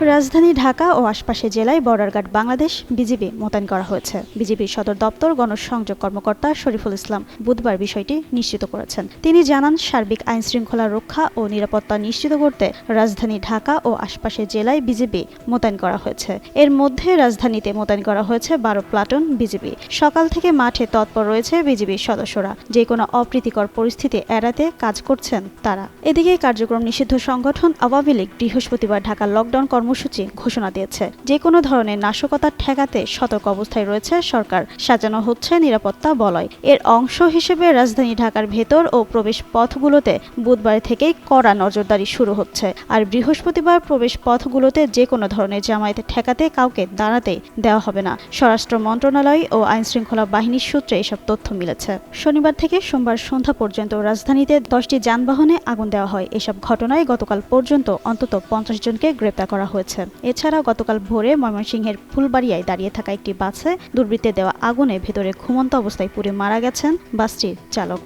রাজধানী ঢাকা ও আশপাশের জেলায় বর্ডার গার্ড বাংলাদেশ বিজিবি মোতায়েন করা হয়েছে। বিজিবির সদর দপ্তর গণসংযোগ কর্মকর্তা শরীফুল ইসলাম বুধবার বিষয়টি নিশ্চিত করেছেন। তিনি জানান, সার্বিক আইন শৃঙ্খলা রক্ষা ও নিরাপত্তা নিশ্চিত করতে রাজধানী ঢাকা ও আশপাশের জেলায় বিজিবি মোতায়েন করা হয়েছে। এর মধ্যে রাজধানীতে মোতায়েন করা হয়েছে বারো প্লাটুন বিজিবি সকাল থেকে মাঠে তৎপর রয়েছে বিজিবির সদস্যরা। যে কোনো অপ্রীতিকর পরিস্থিতি এড়াতে কাজ করছেন তারা। এদিকে কার্যক্রম নিষিদ্ধ সংগঠন আওয়ামী লীগ বৃহস্পতিবার ঢাকা লকডাউন কর্মসূচি ঘোষণা দিয়েছে। যে কোনো ধরনের নাশকতা ঠেকাতে সতর্ক অবস্থায় রয়েছে সরকার। সাজানো হচ্ছে নিরাপত্তা বলয়। এর অংশ হিসেবে রাজধানী ঢাকার ভেতর ও প্রবেশ পথগুলোতে বুধবার থেকেই কড়া নজরদারি শুরু হচ্ছে। আর বৃহস্পতিবার প্রবেশ পথগুলোতে যে কোনো ধরনের জামায়াতে ঠেকাতে কাউকে দাঁড়াতে দেওয়া হবে না। স্বরাষ্ট্র মন্ত্রণালয় ও আইনশৃঙ্খলা বাহিনীর সূত্রে এসব তথ্য মিলেছে। শনিবার থেকে সোমবার সন্ধ্যা পর্যন্ত রাজধানীতে দশটি যানবাহনে আগুন দেওয়া হয়। এসব ঘটনায় গতকাল পর্যন্ত অন্তত পঞ্চাশ জনকে গ্রেপ্তার করা হয়েছে। এছাড়া গতকাল ভোরে ময়মনসিংহের ফুলবাড়িয়ায় দাঁড়িয়ে থাকা একটি বাসে দুর্বৃত্তে দেওয়া আগুনে ভেতরে ঘুমন্ত অবস্থায় পুড়ে মারা গেছেন বাসটির চালক।